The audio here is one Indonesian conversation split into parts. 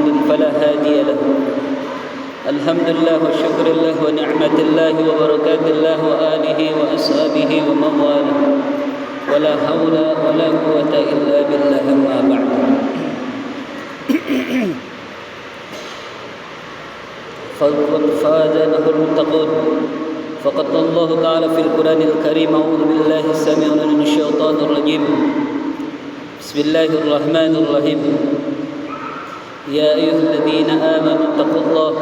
يضلل فلا هادي له. الحمد لله وشكر الله ونعمة الله وبركات الله وآله وأصحابه ومن والاه. ولا حول ولا قوة إلا بالله أما بعد. فقد فاز له المتقون. فقد الله تعالى في القرآن الكريم أعوذ بالله السميع من الشيطان الرجيم. بسم الله الرحمن الرحيم. يا أيها الذين آمنوا اتقوا الله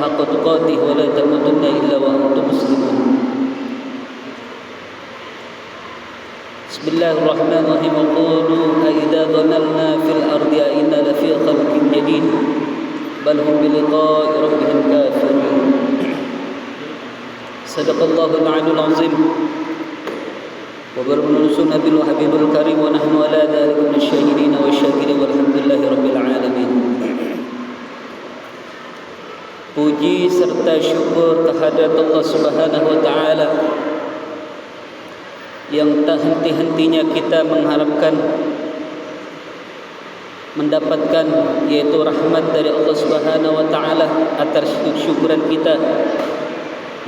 حق تقاته ولا تموتن إلا وأنتم مسلمون. بسم الله الرحمن الرحيم. وقولوا أئذا ضللنا في الأرض أئنا لفي خلق جديد. بل هم بلقاء ربهم كافرون. صدق الله العلي العظيم. وبرم رسولنا بالوحبيب الكريم. ونحن على ذلك من الشاهدين serta syukur kehadirat Allah Subhanahu wa taala yang tak henti-hentinya kita mengharapkan mendapatkan yaitu rahmat dari Allah Subhanahu wa taala atas syukuran kita.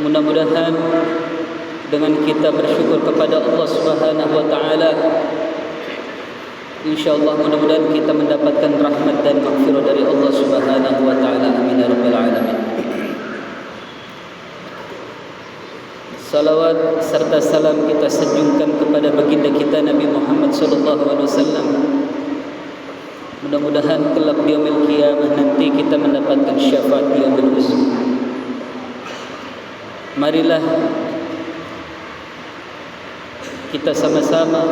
Mudah-mudahan dengan kita bersyukur kepada Allah Subhanahu wa taala insyaallah mudah-mudahan kita mendapatkan rahmat dan maghfirah dari Allah Subhanahu wa taala. Amin ya rabbal alamin. Salawat serta salam kita sejungkan kepada baginda kita Nabi Muhammad wasallam. Mudah-mudahan kelak di yaumil nanti kita mendapatkan syafaat yaumil husn. Marilah kita sama-sama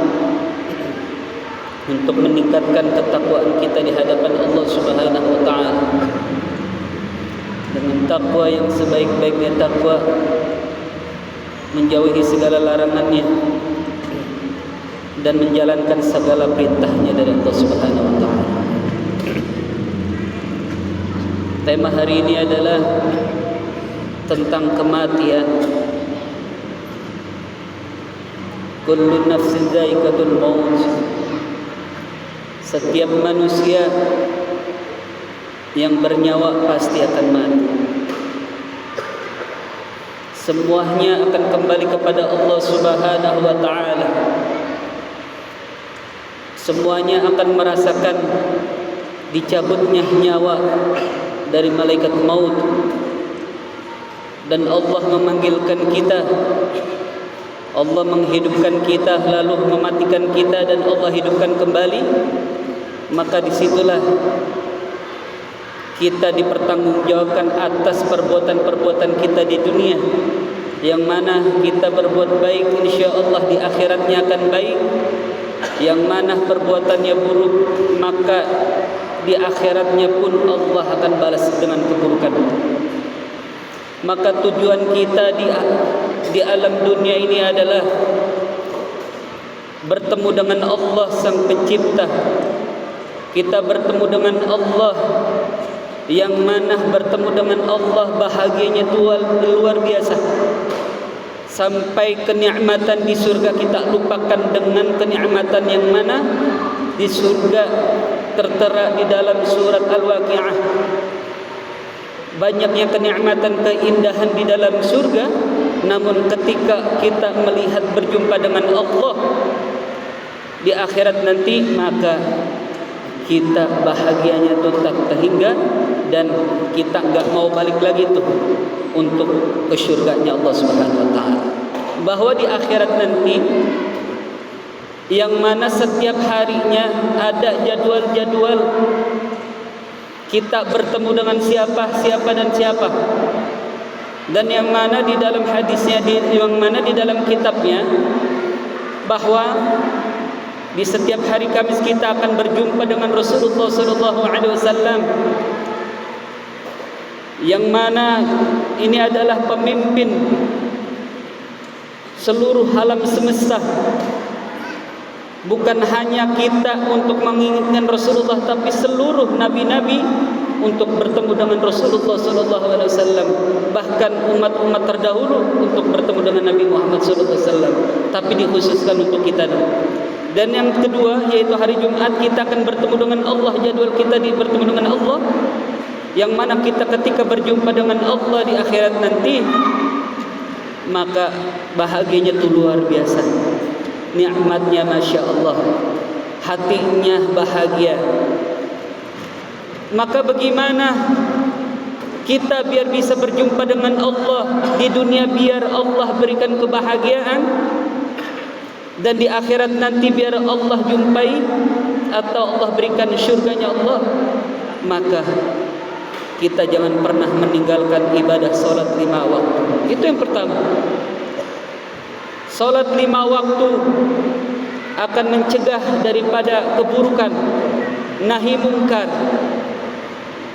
untuk meningkatkan ketakwaan kita di hadapan Allah Subhanahu wa taala. Dengan takwa yang sebaik-baiknya takwa menjauhi segala larangannya dan menjalankan segala perintahnya dari Allah Subhanahu wa taala. Tema hari ini adalah tentang kematian. Kullu nafsin dha'iqatul maut. Setiap manusia yang bernyawa pasti akan mati. Semuanya akan kembali kepada Allah Subhanahu wa taala. Semuanya akan merasakan dicabutnya nyawa dari malaikat maut. Dan Allah memanggilkan kita. Allah menghidupkan kita lalu mematikan kita dan Allah hidupkan kembali. Maka di situlah kita dipertanggungjawabkan atas perbuatan-perbuatan kita di dunia. Yang mana kita berbuat baik insya Allah di akhiratnya akan baik. Yang mana perbuatannya buruk maka di akhiratnya pun Allah akan balas dengan keburukan. Maka tujuan kita di di alam dunia ini adalah bertemu dengan Allah sang pencipta. Kita bertemu dengan Allah yang mana bertemu dengan Allah bahagianya tual luar biasa. Sampai kenikmatan di surga kita lupakan dengan kenikmatan yang mana? Di surga tertera di dalam surat Al-Waqiah. Banyaknya kenikmatan keindahan di dalam surga. Namun ketika kita melihat berjumpa dengan Allah di akhirat nanti maka kita bahagianya itu tak terhingga dan kita enggak mau balik lagi tuh untuk ke surganya Allah Subhanahu wa taala. Bahwa di akhirat nanti yang mana setiap harinya ada jadwal-jadwal kita bertemu dengan siapa, siapa dan siapa. Dan yang mana di dalam hadisnya di yang mana di dalam kitabnya bahwa di setiap hari Kamis kita akan berjumpa dengan Rasulullah sallallahu alaihi wasallam yang mana ini adalah pemimpin seluruh alam semesta. Bukan hanya kita untuk mengingatkan Rasulullah tapi seluruh nabi-nabi untuk bertemu dengan Rasulullah sallallahu alaihi wasallam. Bahkan umat-umat terdahulu untuk bertemu dengan Nabi Muhammad sallallahu alaihi wasallam. Tapi dikhususkan untuk kita dan yang kedua yaitu hari Jumat kita akan bertemu dengan Allah jadwal kita di bertemu dengan Allah yang mana kita ketika berjumpa dengan Allah di akhirat nanti maka bahagianya itu luar biasa. Nikmatnya masya Allah. Hatinya bahagia. Maka bagaimana kita biar bisa berjumpa dengan Allah di dunia biar Allah berikan kebahagiaan? Dan di akhirat nanti biar Allah jumpai atau Allah berikan syurganya Allah maka kita jangan pernah meninggalkan ibadah solat lima waktu. Itu yang pertama. Solat lima waktu akan mencegah daripada keburukan nahi mungkar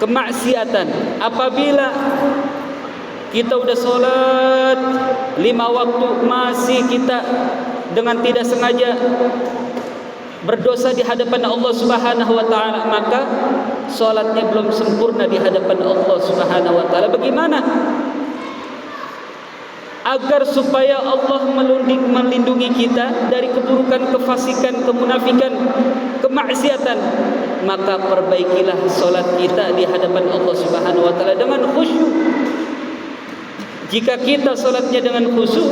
kemaksiatan. Apabila kita sudah solat lima waktu masih kita dengan tidak sengaja berdosa di hadapan Allah Subhanahu wa taala maka solatnya belum sempurna di hadapan Allah Subhanahu wa taala. Bagaimana? Agar supaya Allah melindungi kita dari keburukan, kefasikan, kemunafikan, kemaksiatan maka perbaikilah solat kita di hadapan Allah Subhanahu wa taala dengan khusyuk. Jika kita solatnya dengan khusyuk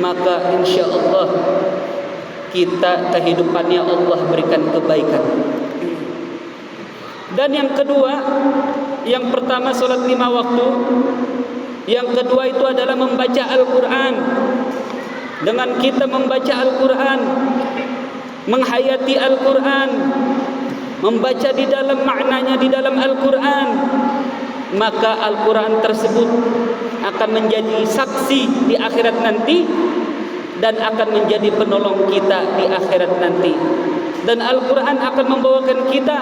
maka insyaallah kita kehidupannya Allah berikan kebaikan dan yang kedua yang pertama solat lima waktu. Yang kedua itu adalah membaca Al-Quran. Dengan kita membaca Al-Quran Menghayati Al-Quran Membaca di dalam maknanya di dalam Al-Quran Maka Al-Quran tersebut akan menjadi saksi di akhirat nanti Dan akan menjadi penolong kita di akhirat nanti Dan Al-Quran akan membawakan kita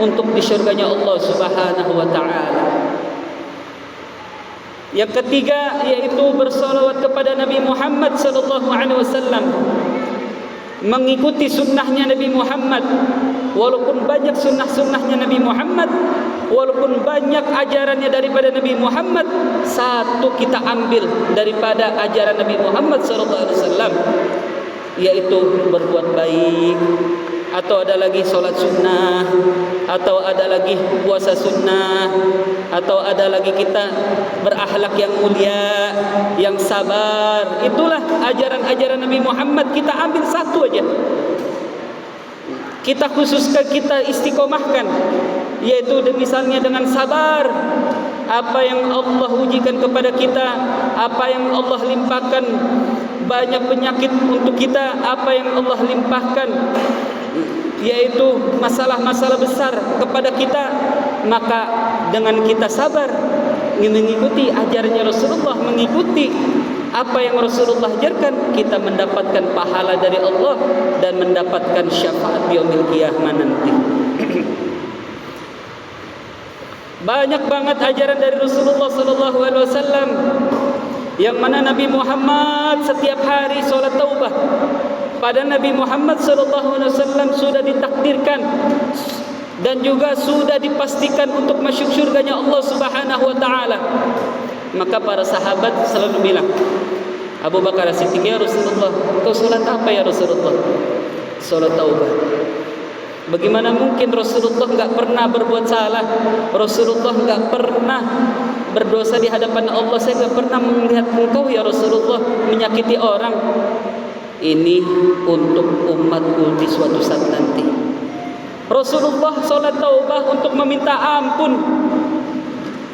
Untuk di syurganya Allah subhanahu wa ta'ala. Yang ketiga yaitu bersolawat kepada Nabi Muhammad sallallahu alaihi wasallam. Mengikuti sunnahnya Nabi Muhammad. Walaupun banyak sunnah-sunnahnya Nabi Muhammad walaupun banyak ajarannya daripada Nabi Muhammad satu kita ambil daripada ajaran Nabi Muhammad sallallahu alaihi wasallam yaitu berbuat baik atau ada lagi solat sunnah atau ada lagi puasa sunnah atau ada lagi kita berakhlak yang mulia yang sabar. Itulah ajaran-ajaran Nabi Muhammad. Kita ambil satu aja. Kita khususkan kita istiqomahkan. Yaitu misalnya dengan sabar. Apa yang Allah ujikan kepada kita apa yang Allah limpahkan. Banyak penyakit untuk kita apa yang Allah limpahkan yaitu masalah-masalah besar kepada kita maka dengan kita sabar mengikuti ajarannya Rasulullah mengikuti apa yang Rasulullah ajarkan kita mendapatkan pahala dari Allah dan mendapatkan syafaat yaumil qiyamah nanti. Banyak banget ajaran dari Rasulullah sallallahu alaihi wasallam yang mana Nabi Muhammad setiap hari solat taubah pada Nabi Muhammad wasallam sudah ditakdirkan dan juga sudah dipastikan untuk masuk surganya Allah Subhanahu wa taala. Maka para sahabat selalu bilang, Abu Bakar Siddiq ya Rasulullah, kau salat apa ya Rasulullah? Salat taubah. Bagaimana mungkin Rasulullah enggak pernah berbuat salah? Rasulullah enggak pernah berdosa di hadapan Allah. Saya enggak pernah melihat engkau ya Rasulullah menyakiti orang ini untuk umatku di suatu saat nanti. Rasulullah salat taubah untuk meminta ampun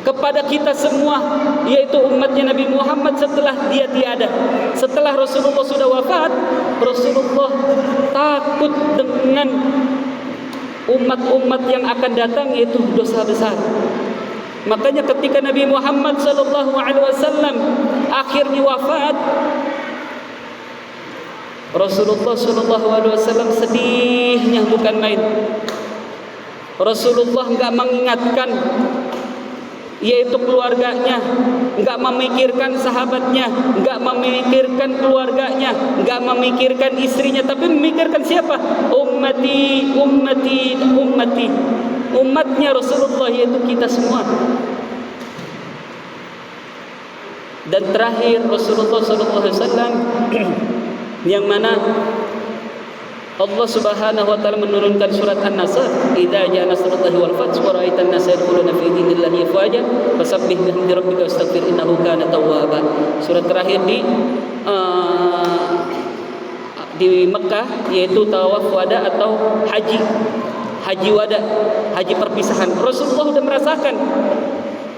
kepada kita semua yaitu umatnya Nabi Muhammad setelah dia tiada. Setelah Rasulullah sudah wafat, Rasulullah takut dengan umat-umat yang akan datang yaitu dosa besar. Makanya ketika Nabi Muhammad sallallahu alaihi wasallam akhirnya wafat, Rasulullah sallallahu alaihi wasallam sedihnya bukan main. Rasulullah enggak mengingatkan yaitu keluarganya, enggak memikirkan sahabatnya, enggak memikirkan keluarganya, enggak memikirkan istrinya, tapi memikirkan siapa? Ummati, ummati, ummati. umatnya Rasulullah yaitu kita semua. Dan terakhir Rasulullah wasallam yang mana Allah Subhanahu wa taala menurunkan surat An-Nasr, "Idza jaa nasrullahi wal fath wa ra'aitan nasa yadkhuluna fi dinillahi afwaja fasabbih bihamdi rabbika wastaghfir innahu kana tawwaba." Surat terakhir di uh, di Mekah yaitu tawaf wada atau haji. Haji wada, haji perpisahan. Rasulullah sudah merasakan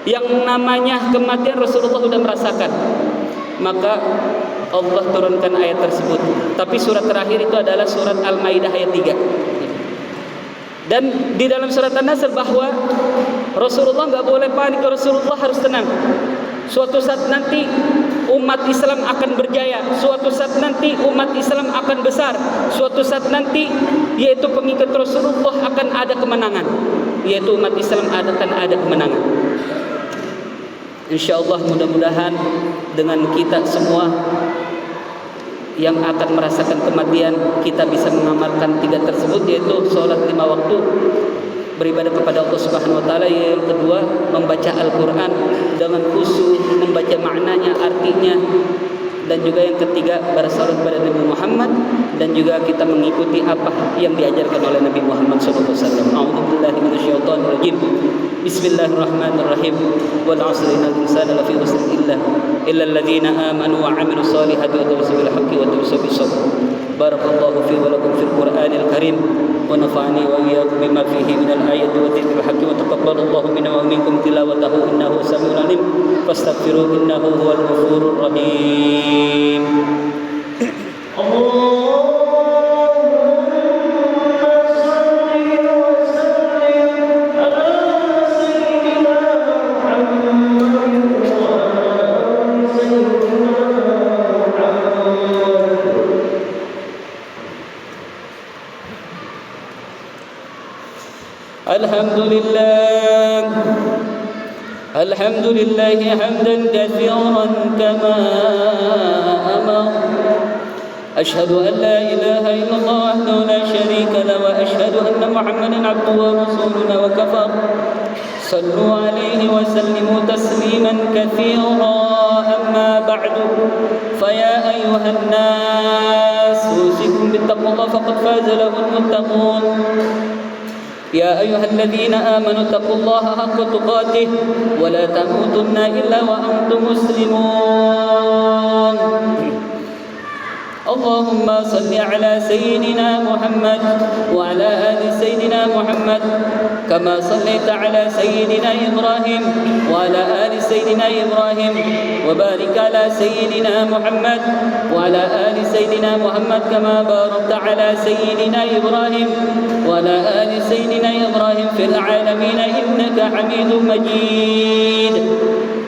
yang namanya kematian Rasulullah sudah merasakan. Maka Allah turunkan ayat tersebut. Tapi surat terakhir itu adalah surat Al-Maidah ayat 3. Dan di dalam surat An-Nasr bahwa Rasulullah nggak boleh panik, Rasulullah harus tenang. Suatu saat nanti umat Islam akan berjaya. Suatu saat nanti umat Islam akan besar. Suatu saat nanti yaitu pengikut Rasulullah akan ada kemenangan. Yaitu umat Islam akan ada kemenangan. Insya Allah mudah-mudahan dengan kita semua yang akan merasakan kematian kita bisa mengamalkan tiga tersebut yaitu sholat lima waktu beribadah kepada Allah Subhanahu wa taala yang kedua membaca Al-Qur'an dengan khusyuk membaca maknanya artinya dan juga yang ketiga bersalat kepada Nabi Muhammad dan juga kita mengikuti apa yang diajarkan oleh Nabi Muhammad sallallahu alaihi wasallam. A'udzubillahi minasyaitonir rajim. بسم الله الرحمن الرحيم. والعصر إن الإنسان لفي غسر إلا إلا الذين آمنوا وعملوا الصالحات وتواصوا بالحق وتواصوا بالصبر. بارك الله في ولكم في القرآن الكريم. ونفعني وإياكم بما فيه من الآية والذكر الحكيم. وتقبل الله منا ومنكم تلاوته إنه سميع عليم. فاستغفروه إنه هو الغفور الرحيم. الحمد لله. الحمد لله حمدا كثيرا كما أمر. أشهد أن لا إله إلا الله وحده لا شريك له وأشهد أن محمدا عبده ورسوله وكفر. صلوا عليه وسلموا تسليما كثيرا. أما بعد فيا أيها الناس أوصيكم بالتقوى فقد فاز له المتقون. يا أيها الذين آمنوا اتقوا الله حق تقاته ولا تموتن إلا وأنتم مسلمون. اللهم صل على سيدنا محمد وعلى آل سيدنا محمد كما صليت على سيدنا إبراهيم وعلى آل سيدنا إبراهيم وبارك على سيدنا محمد وعلى آل سيدنا محمد كما باركت على سيدنا إبراهيم وعلى آل سيدنا إبراهيم في العالمين إنك حميد مجيد.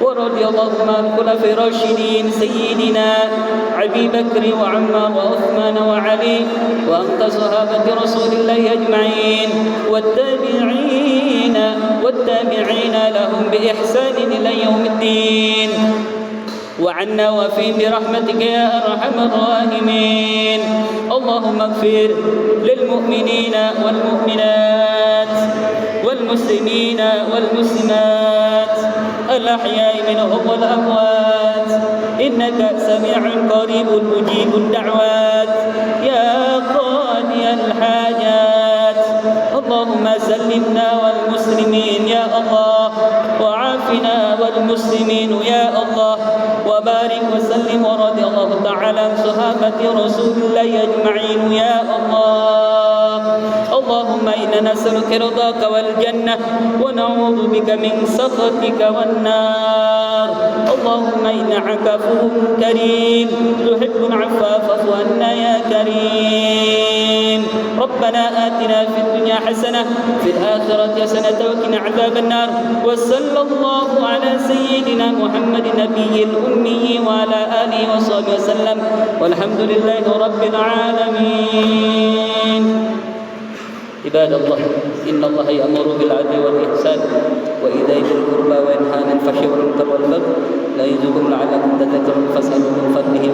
ورضي الله عن الخلفاء الراشدين سيدنا أبي بكر وعمر وعثمان وعلي وأنت صحابة رسول الله أجمعين والتابعين والتابعين لهم بإحسان إلى يوم الدين. وعنا وفي برحمتك يا أرحم الراحمين. اللهم اغفر للمؤمنين والمؤمنات والمسلمين والمسلمات الأحياء منهم والأموات. إنك سميع قريب مجيب الدعوات. يا قاضي الحاجات. اللهم سلمنا والمسلمين يا الله وعافنا والمسلمين يا الله وبارك وسلم ورضي الله تعالى عن صحابة رسول الله أجمعين يا الله. اللهم إنا نسألك رضاك والجنة ونعوذ بك من سخطك والنار. اللهم إنك عفو كريم تحب العفاف فاعف يا كريم. ربنا آتنا في الدنيا حسنة في الآخرة حسنة وقنا عذاب النار. وصلى الله على سيدنا محمد النبي الأمي وعلى آله وصحبه وسلم. والحمد لله رب العالمين. عباد الله إن الله يأمر بالعدل والإحسان وإيتاء ذي القربى وينهى عن الفحش والمنكر والبغي. لا يعظكم لعلكم تذكرون فاسألوا من فضله